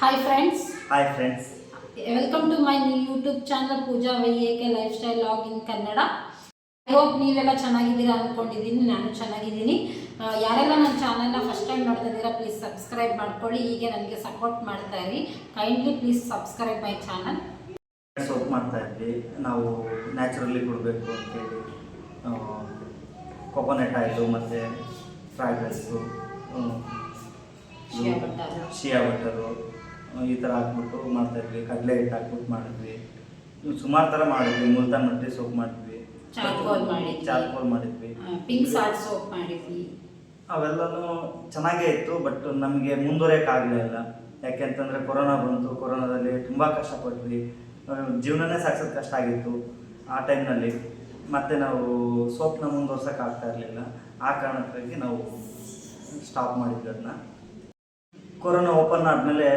Hi friends hi friends welcome to my YouTube channel Pooja Y lifestyle vlog in Kannada I hope ನೀವೆಲ್ಲ ಚೆನ್ನಾಗಿದ್ದೀರಾ ಅಂದ್ಕೊಂಡಿದ್ದೀನಿ ನಾನು ಚೆನ್ನಾಗಿದ್ದೀನಿ. ಯಾರೆಲ್ಲ ನನ್ನ ಚಾನಲ್ನ ಫಸ್ಟ್ ಟೈಮ್ ನೋಡ್ತಾ ಇದ್ದೀರಾ ಪ್ಲೀಸ್ ಸಬ್ಸ್ಕ್ರೈಬ್ ಮಾಡ್ಕೊಳ್ಳಿ. ಹೀಗೆ ನನಗೆ ಸಪೋರ್ಟ್ ಮಾಡ್ತಾ ಇರಿ. Kindly please subscribe my channel soap ಮಾಡ್ತಾ ಇದ್ವಿ. ನಾವು ನ್ಯಾಚುರಲಿ ಕೊಡಬೇಕು ಅಂತೇಳಿ ಕೊಕೊನಟ್ ಆಯಿಲು ಮತ್ತು ಫ್ರೈಡ್ ರೈಸು. ಶಿಯಾ ಬಟರು ಈ ಥರ ಹಾಕ್ಬಿಟ್ಟು ಮಾಡ್ತಾ ಇದ್ವಿ ಕಡಲೆ ಹಿಟ್ಟು ಹಾಕ್ಬಿಟ್ಟು ಮಾಡಿದ್ವಿ. ಸುಮಾರು ಥರ ಮಾಡಿದ್ವಿ ಮುಲ್ತಾನ್ ಮಟ್ಟಿ ಸೋಪ್ ಮಾಡಿದ್ವಿ. ಚಾರ್ಕೋಲ್ ಮಾಡಿದ್ವಿ. ಪಿಂಕ್ ಸಾಲ್ಟ್ ಸೋಪ್ ಮಾಡಿದ್ವಿ. ಅವೆಲ್ಲನೂ ಚೆನ್ನಾಗೇ ಇತ್ತು ಬಟ್ ನಮಗೆ ಮುಂದುವರಿಯೋಕ್ಕಾಗಲಿಲ್ಲ ಯಾಕೆಂತಂದರೆ ಕೊರೋನಾ ಬಂತು ಕೊರೋನಾದಲ್ಲಿ ತುಂಬ ಕಷ್ಟಪಟ್ವಿ. ಜೀವನನೇ ಸಾಗಿಸೋದು ಕಷ್ಟ ಆಗಿತ್ತು ಆ ಟೈಮ್ನಲ್ಲಿ. ಮತ್ತೆ ನಾವು ಸೋಪ್ನ ಮುಂದುವರ್ಸೋಕ್ಕಾಗ್ತಾ ಇರಲಿಲ್ಲ. ಆ ಕಾರಣಕ್ಕಾಗಿ ನಾವು ಸ್ಟಾಪ್ ಮಾಡಿದ್ವಿ ಅದನ್ನ ಕೊರೋನಾ ಓಪನ್ ಆದಮೇಲೆ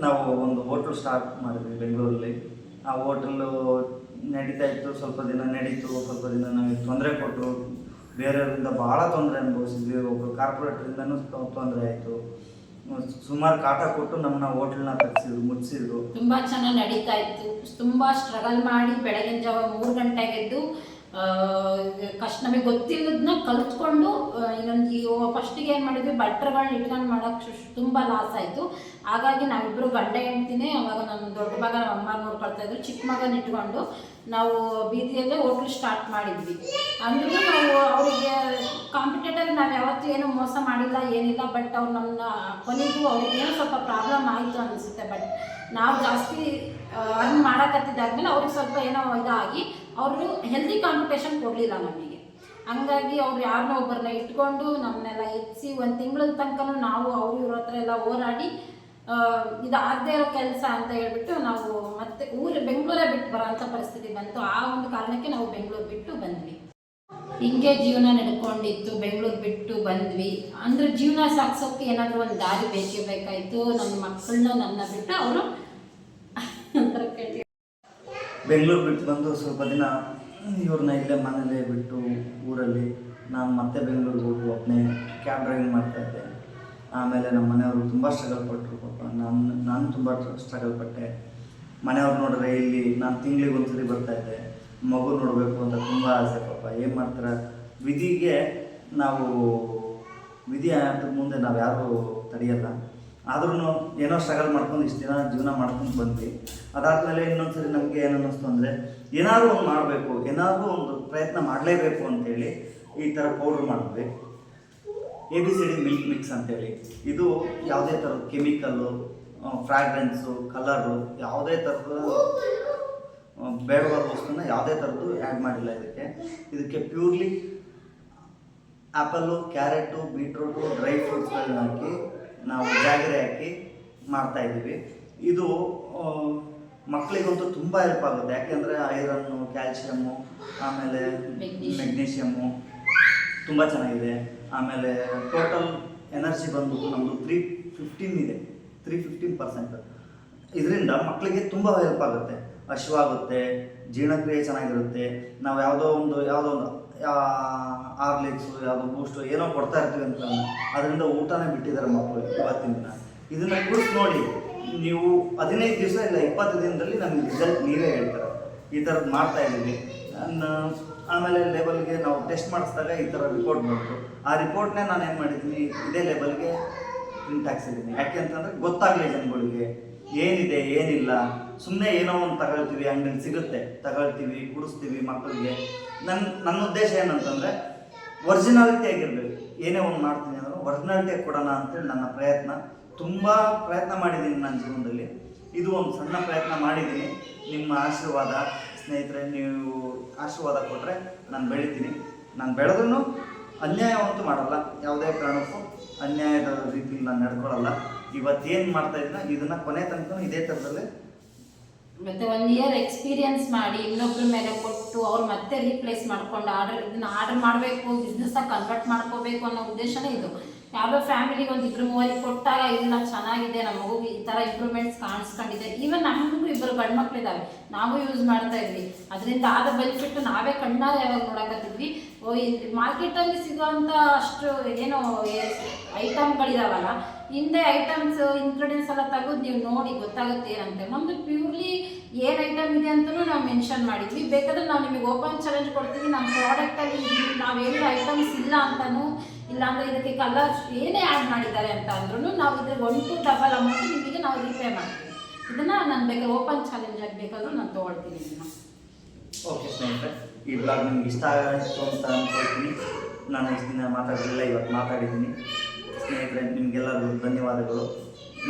ನಾವು ಒಂದು ಹೋಟ್ಲ್ ಸ್ಟಾರ್ಟ್ ಮಾಡಿದ್ವಿ ಬೆಂಗಳೂರಲ್ಲಿ. ಆ ಹೋಟೆಲ್ಲು ನಡೀತಾ ಇತ್ತು, ಸ್ವಲ್ಪ ದಿನ ನಡೀತು, ಸ್ವಲ್ಪ ದಿನ ನಮಗೆ ತೊಂದರೆ ಕೊಟ್ಟರು ಬೇರೆಯವರಿಂದ ಭಾಳ ತೊಂದರೆ ಅನುಭವಿಸಿದ್ವಿ ಒಬ್ಬರು ಕಾರ್ಪೊರೇಟ್ರಿಂದನೂ ತೊಂದರೆ ಆಯಿತು. ಸುಮಾರು ಕಾಟ ಕೊಟ್ಟು ನಮ್ಮನ್ನ ಹೋಟ್ಲನ್ನ ತಗ್ಸಿದ್ರು ಮುಚ್ಚಿದ್ರು ತುಂಬ ಚೆನ್ನಾಗಿ ನಡೀತಾ ಇತ್ತು. ತುಂಬ ಸ್ಟ್ರಗಲ್ ಮಾಡಿ ಬೆಳಗಿನ ಜಾವ ಮೂರು ಗಂಟೆಗೆದ್ದು ಕಷ್ಟ ನಮಗೆ ಗೊತ್ತಿಲ್ಲದನ್ನ ಕಲ್ತ್ಕೊಂಡು ಇನ್ನೊಂದು ಇನ್ನೊಂದು ಫಸ್ಟಿಗೆ ಏನು ಮಾಡಿದ್ವಿ ಬಟ್ರ್ಗಳನ್ನ ಇಟ್ಕೊಂಡು ಮಾಡೋಕ್ಕೆ ತುಂಬ ಲಾಸ್ ಆಯಿತು. ಹಾಗಾಗಿ ನಾವಿಬ್ಬರು ಗಂಡ ಹೆಂಡ್ತಿನೇ ಅವಾಗ ನನ್ನ ದೊಡ್ಡ ಮಗ ನಮ್ಮ ಅಮ್ಮ ನೋಡ್ಕೊಳ್ತಾ ಇದ್ರು. ಚಿಕ್ಕ ಮಗನ ಇಟ್ಕೊಂಡು ನಾವು ಬೀದಿಯಲ್ಲೇ ಹೋಟ್ಲು ಸ್ಟಾರ್ಟ್ ಮಾಡಿದ್ವಿ. ಅಂದ್ರೂ ನಾವು ಅವರಿಗೆ ಕಾಂಪಿಟೇಟರ್ ನಾವು ಯಾವತ್ತೂ ಏನು ಮೋಸ ಮಾಡಿಲ್ಲ, ಏನಿಲ್ಲ ಬಟ್ ಅವ್ರು ನಮ್ಮನ್ನ ಕೊನೆಗೂ ಅವ್ರಿಗೆ ಏನೋ ಸ್ವಲ್ಪ ಪ್ರಾಬ್ಲಮ್ ಆಯಿತು ಅನಿಸುತ್ತೆ. ಬಟ್ ನಾವು ಜಾಸ್ತಿ ಅರ್ನ್ ಮಾಡೋಕತ್ತಿದ್ದಾದ್ಮೇಲೆ ಅವ್ರಿಗೆ ಸ್ವಲ್ಪ ಏನೋ ಇದಾಗಿ ಅವರು ಹೆಲ್ದಿ ಕಾಂಪಿಟೇಷನ್ ಕೊಡಲಿಲ್ಲ ನಮಗೆ. ಹಂಗಾಗಿ ಅವ್ರು ಯಾರನ್ನೋ ಒಬ್ಬರನ್ನ ಇಟ್ಕೊಂಡು ನಮ್ಮನ್ನೆಲ್ಲ ಹೆಚ್ಚಿ ಒಂದು ತಿಂಗಳ ತನಕ ನಾವು ಅವರು ಇವ್ರ ಹತ್ರ ಎಲ್ಲ ಹೋರಾಡಿ ಇದಾಗದೇ ಇರೋ ಕೆಲಸ ಅಂತ ಹೇಳ್ಬಿಟ್ಟು ನಾವು ಮತ್ತೆ ಊರು ಬೆಂಗಳೂರೇ ಬಿಟ್ಟು ಬರೋಂಥ ಪರಿಸ್ಥಿತಿ ಬಂತು. ಆ ಒಂದು ಕಾರಣಕ್ಕೆ ನಾವು ಬೆಂಗಳೂರು ಬಿಟ್ಟು ಬಂದ್ವಿ. ಹಿಂಗೆ ಜೀವನ ನಡ್ಕೊಂಡಿತ್ತು, ಬೆಂಗಳೂರು ಬಿಟ್ಟು ಬಂದ್ವಿ. ಅಂದ್ರೆ ಜೀವನ ಸಾಗಿಸೋಕೆ ಏನಾದರೂ ಒಂದು ದಾರಿ ಬೇಕೇ ಬೇಕಾಯಿತು. ನನ್ನ ಮಕ್ಕಳನ್ನ ನನ್ನ ಬಿಟ್ಟು ಅವರು ಬೆಂಗಳೂರು ಬಿಟ್ಟು ಬಂದು ಸ್ವಲ್ಪ ದಿನ, ಇವ್ರನ್ನ ಇಲ್ಲೇ ಮನೇಲೇ ಬಿಟ್ಟು ಊರಲ್ಲಿ ನಾನು ಮತ್ತೆ ಬೆಂಗಳೂರಿಗೆ ಹೋಗಿ ಒಬ್ಬನೇ ಕ್ಯಾಬ್ ಡ್ರೈವಿಂಗ್ ಮಾಡ್ತಾಯಿದ್ದೆ ಆಮೇಲೆ ನಮ್ಮ ಮನೆಯವರು ತುಂಬ ಸ್ಟ್ರಗಲ್ ಪಟ್ಟರು ಪಾಪ ನಾನು ನಾನು ತುಂಬ ಸ್ಟ್ರಗಲ್ ಪಟ್ಟೆ. ಮನೆಯವ್ರು ನೋಡಿದ್ರೆ ಇಲ್ಲಿ ನಾನು ತಿಂಗಳಿಗೆ ಒಂದ್ಸರಿ ಬರ್ತಾಯಿದ್ದೆ ಮಗು ನೋಡಬೇಕು ಅಂತ ತುಂಬ ಆಸೆ ಪಾಪ. ಏನು ಮಾಡ್ತಾರೆ? ವಿಧಿಗೆ ನಾವು, ವಿಧಿ ಆಟದ ಮುಂದೆ ನಾವು ಯಾರೂ ತಡೆಯಲ್ಲ. ಆದ್ರೂ ಏನೋ ಸ್ಟ್ರಗಲ್ ಮಾಡ್ಕೊಂಡು ಇಷ್ಟು ದಿನ ಜೀವನ ಮಾಡ್ಕೊಂಡು ಬಂದ್ವಿ. ಅದಾದಮೇಲೆ ಇನ್ನೊಂದ್ಸರಿ ನಮಗೆ ಏನು ಅನ್ನಿಸ್ತು ಅಂದರೆ ಏನಾದರೂ ಒಂದು ಮಾಡಬೇಕು, ಏನಾದರೂ ಒಂದು ಪ್ರಯತ್ನ ಮಾಡಲೇಬೇಕು ಅಂತೇಳಿ ಈ ಥರ ಪೌಡ್ರ್ ಮಾಡಿದ್ವಿ. A B C D milk mix ಅಂತೇಳಿ. ಇದು ಯಾವುದೇ ಥರದ ಕೆಮಿಕಲ್ಲು ಫ್ರಾಗ್ರೆನ್ಸು ಕಲರು ಯಾವುದೇ ಥರದ ಬೇಡವಾದ ವಸ್ತುನ ಯಾವುದೇ ಥರದ್ದು ಆ್ಯಡ್ ಮಾಡಿಲ್ಲ ಇದಕ್ಕೆ. ಇದಕ್ಕೆ purely apple carrot beetroot dry ಫ್ರೂಟ್ಸ್ಗಳನ್ನ ಹಾಕಿ ನಾವು ಜಾಗರೆ ಹಾಕಿ ಮಾಡ್ತಾ ಇದ್ದೀವಿ. ಇದು ಮಕ್ಕಳಿಗಂತೂ ತುಂಬ ಹೆಲ್ಪ್ ಆಗುತ್ತೆ. ಯಾಕೆಂದರೆ ಐರನ್ನು ಕ್ಯಾಲ್ಶಿಯಮ್ಮು ಆಮೇಲೆ. ಮೆಗ್ನೀಷಿಯಮ್ಮು ತುಂಬ ಚೆನ್ನಾಗಿದೆ. ಆಮೇಲೆ ಟೋಟಲ್ ಎನರ್ಜಿ ಬಂದು ನಮ್ಮದು ತ್ರೀ ಫಿಫ್ಟೀನ್ ಇದೆ. ತ್ರೀ ಫಿಫ್ಟೀನ್ ಪರ್ಸೆಂಟ್ ಇದರಿಂದ ಮಕ್ಕಳಿಗೆ ತುಂಬ ಹೆಲ್ಪ್ ಆಗುತ್ತೆ. ಹಶುವಾಗುತ್ತೆ ಜೀರ್ಣಕ್ರಿಯೆ ಚೆನ್ನಾಗಿರುತ್ತೆ. ನಾವು ಯಾವುದೋ ಒಂದು ಯಾವುದೋ ಒಂದು ಆರ್ಲಿಕ್ಸು ಯಾವುದು ಬೂಸ್ಟು ಏನೋ ಕೊಡ್ತಾ ಇರ್ತೀವಿ ಅಂತ ಅದರಿಂದ ಊಟನೇ ಬಿಟ್ಟಿದ್ದಾರೆ ಮಕ್ಕಳು ಇವತ್ತಿನ ದಿನ. ಇದನ್ನು ಕುರಿತು ನೋಡಿ, ನೀವು ಹದಿನೈದು ದಿವಸ ಇಲ್ಲ, ಇಪ್ಪತ್ತು ದಿನದಲ್ಲಿ ನಮಗೆ ರಿಸಲ್ಟ್ ನೀವೇ ಹೇಳ್ತಾರೆ. ಈ ಥರದ್ದು ಮಾಡ್ತಾ ಇದ್ದೀವಿ. ಆಮೇಲೆ ಲೆವೆಲ್ಗೆ ನಾವು ಟೆಸ್ಟ್ ಮಾಡಿಸಿದಾಗ ಈ ಥರ ರಿಪೋರ್ಟ್ ಬಂತು. ಆ ರಿಪೋರ್ಟ್ನೇ ನಾನು ಏನು ಮಾಡಿದ್ದೀನಿ, ಇದೇ ಲೆವೆಲ್ಗೆ ಪ್ರಿಂಟ್ ಹಾಕ್ಸಿದ್ದೀನಿ. ಯಾಕೆ ಅಂತಂದರೆ ಗೊತ್ತಾಗಲಿ ಜನಗಳಿಗೆ. ಏನಿದೆ, ಏನಿಲ್ಲ. ಸುಮ್ಮನೆ ಏನೋ ಒಂದು ತಗೊಳ್ತೀವಿ ಅಂಗಡಿ ಸಿಗುತ್ತೆ, ತಗೊಳ್ತೀವಿ ಕುಡಿಸ್ತೀವಿ ಮಕ್ಕಳಿಗೆ. ನನ್ನ ನನ್ನ ಉದ್ದೇಶ ಏನಂತಂದರೆ ಒರಿಜಿನಾಲಿಟಿ ಆಗಿರಬೇಕು. ಏನೇ ಒಂದು ಮಾಡ್ತೀನಿ ಅಂದ್ರೆ ಒರಿಜಿನಾಲಿಟಿ ಕೊಡೋಣ ಅಂತೇಳಿ ನನ್ನ ಪ್ರಯತ್ನ. ತುಂಬ ಪ್ರಯತ್ನ ಮಾಡಿದ್ದೀನಿ ನನ್ನ ಜೀವನದಲ್ಲಿ. ಇದು ಒಂದು ಸಣ್ಣ ಪ್ರಯತ್ನ ಮಾಡಿದ್ದೀನಿ. ನಿಮ್ಮ ಆಶೀರ್ವಾದ ಸ್ನೇಹಿತರೆ, ನೀವು ಆಶೀರ್ವಾದ ಕೊಟ್ಟರೆ ನಾನು ಬೆಳಿತೀನಿ. ನಾನು ಬೆಳೆದ್ರೂ ಅನ್ಯಾಯವಂತೂ ಮಾಡಲ್ಲ. ಯಾವುದೇ ಕಾರಣಕ್ಕೂ ಅನ್ಯಾಯದ ರೀತಿಯಲ್ಲಿ ನಾನು ನಡ್ಕೊಳ್ಳಲ್ಲ. ಇವತ್ತೇನು ಮಾಡ್ತಾ ಇದ್ದೀನ ಇದನ್ನು ಕೊನೆ ತನಕ ಇದೇ ಥರದಲ್ಲೇ ಮತ್ತೆ ಒನ್ ಇಯರ್ ಎಕ್ಸ್ಪೀರಿಯನ್ಸ್ ಮಾಡಿ ಇನ್ನೊಬ್ರ ಮೇಲೆ ಕೊಟ್ಟು ಅವ್ರು ಮತ್ತೆ ರೀಪ್ಲೇಸ್ ಮಾಡ್ಕೊಂಡು ಆರ್ಡರ್ ಇದನ್ನ ಆರ್ಡರ್ ಮಾಡಬೇಕು ಬಿಸ್ನೆಸ್ಸಾಗಿ ಕನ್ವರ್ಟ್ ಮಾಡ್ಕೋಬೇಕು ಅನ್ನೋ ಉದ್ದೇಶನೇ ಇದು. ಯಾವುದೋ ಫ್ಯಾಮಿಲಿಗೆ ಒಂದು ಇಬ್ಬರು ಮೂವರಿಗೆ ಕೊಟ್ಟಾಗ ಇದನ್ನ ಚೆನ್ನಾಗಿದೆ ನಮ್ಮ ಮಗು ಈ ಥರ ಇಂಪ್ರೂವ್ಮೆಂಟ್ಸ್ ಕಾಣಿಸ್ಕೊಂಡಿದೆ. ಈವನ್ ನಮಗೂ ಇಬ್ಬರು ಗಂಡು ನಾವು ಯೂಸ್ ಮಾಡ್ತಾ ಇದ್ವಿ. ಅದರಿಂದ ಆದ ಬೆನಿಫಿಟ್ ನಾವೇ ಕಣ್ಣಾರೆ ಯಾವಾಗ ನೋಡಕತ್ತಿದ್ವಿ. ಓ ಮಾರ್ಕೆಟಲ್ಲಿ ಸಿಗುವಂಥ ಅಷ್ಟು ಏನೋ ಐಟಮ್ಗಳಿದಾವಲ್ಲ ಹಿಂದೆ ಐಟಮ್ಸ್ ಇಂಗ್ರೀಡಿಯೆಂಟ್ಸ್ ಎಲ್ಲ ತೆಗೆದು ನೀವು ನೋಡಿ ಗೊತ್ತಾಗುತ್ತೆ ಏನಂತೆ. ನಮ್ದು ಪ್ಯೂರ್ಲಿ ಇದೆ ಅಂತಲೂ ನಾವು ಮೆನ್ಷನ್ ಮಾಡಿದ್ವಿ. ಬೇಕಾದ್ರೆ ನಾವು ನಿಮಗೆ ಓಪನ್ ಚಾಲೆಂಜ್ ಕೊಡ್ತೀವಿ. ನಮ್ಮ ಪ್ರಾಡಕ್ಟಲ್ಲಿ ನಾವೇನು ಐಟಮ್ಸ್ ಇಲ್ಲ ಅಂತಲೂ ಇಲ್ಲಾಂದರೆ ಇದಕ್ಕೆ ಕಲರ್ಸ್ ಏನೇ ಆ್ಯಡ್ ಮಾಡಿದ್ದಾರೆ ಅಂತ ಅಂದ್ರೂ ನಾವು ಇದ್ರ ಒನ್ ಟು ಡಬಲ್ ಅಮೌಂಟ್ ನಿಮಗೆ ನಾವು ರಿಪೇ ಮಾಡ್ತೀವಿ. ಇದನ್ನು ನಾನು ಬೇಕಾದ್ರೆ ಓಪನ್ ಚಾಲೆಂಜ್ ಆಗಿ ಬೇಕಾದರೂ ನಾನು ತೊಗೊಳ್ತೀನಿ ಇದನ್ನು. ಓಕೆ ಸ್ನೇಹಿತರೆ, ಈ ಬ್ಲಾಗ್ ನಿಮ್ಗೆ ಇಷ್ಟ ಆಯಿತು ಅಂತ ಅಂದ್ಕೊಳ್ತೀನಿ ನಾನು ಇಷ್ಟು ದಿನ ಮಾತಾಡಲಿಲ್ಲ, ಇವತ್ತು ಮಾತಾಡಿದ್ದೀನಿ. ಸ್ನೇಹಿತರೆ, ನಿಮಗೆಲ್ಲರಿಗೂ ಧನ್ಯವಾದಗಳು.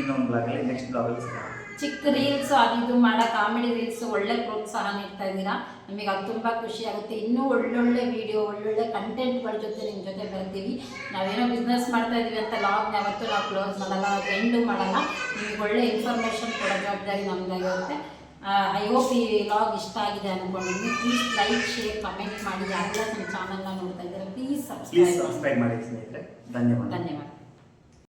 ಇನ್ನೊಂದು ಬ್ಲಾಗಲ್ಲಿ ನೆಕ್ಸ್ಟ್ ಬ್ಲಾಗಲ್ಲಿ ಸಿಗೋಣ. ಚಿಕ್ಕ ರೀಲ್ಸ್ ಅದು ಇದು ಮಾಡೋ ಕಾಮಿಡಿ ರೀಲ್ಸ್ ಒಳ್ಳೆ ಪ್ರೋತ್ಸಾಹ ನೀಡ್ತಾ ಇದ್ದೀರಾ? ನಿಮಗೆ ಅದು ತುಂಬ ಖುಷಿ ಆಗುತ್ತೆ. ಇನ್ನೂ ಒಳ್ಳೊಳ್ಳೆ ವೀಡಿಯೋ ಒಳ್ಳೊಳ್ಳೆ ಕಂಟೆಂಟ್ಗಳ ಜೊತೆ ನಿಮ್ಮ ಜೊತೆ ಬರ್ತೀವಿ. ನಾವೇನೋ ಬಿಸ್ನೆಸ್ ಮಾಡ್ತಾ ಇದ್ದೀವಿ ಅಂತ ಲಾಗ್ ಯಾವತ್ತೂ ನಾವು ಕ್ಲೋಸ್ ಮಾಡಲ್ಲ ಎಂಡು ಮಾಡಲ್ಲ. ನಿಮಗೆ ಒಳ್ಳೆ ಇನ್ಫಾರ್ಮೇಷನ್ ಕೊಡೋ ಜವಾಬ್ದಾರಿ ನಮ್ಮದಾಗಿರುತ್ತೆ ಐ ಹೋಪ್ ಈ ಲಾಗ್ ಇಷ್ಟ ಆಗಿದೆ ಅಂದ್ಕೊಂಡಿದ್ದೀನಿ ಪ್ಲೀಸ್ ಲೈಕ್ ಶೇರ್ ಕಮೆಂಟ್ ಮಾಡಿ. ಯಾರೆಲ್ಲ ನಮ್ಮ ಚಾನಲ್ನ ನೋಡ್ತಾ ಇದ್ದಾರೆ ಪ್ಲೀಸ್ ಸಬ್ಸ್ಕ್ರೈಬ್ ಮಾಡಿ ಸ್ನೇಹಿತರೆ. ಧನ್ಯವಾದ. ಧನ್ಯವಾದ.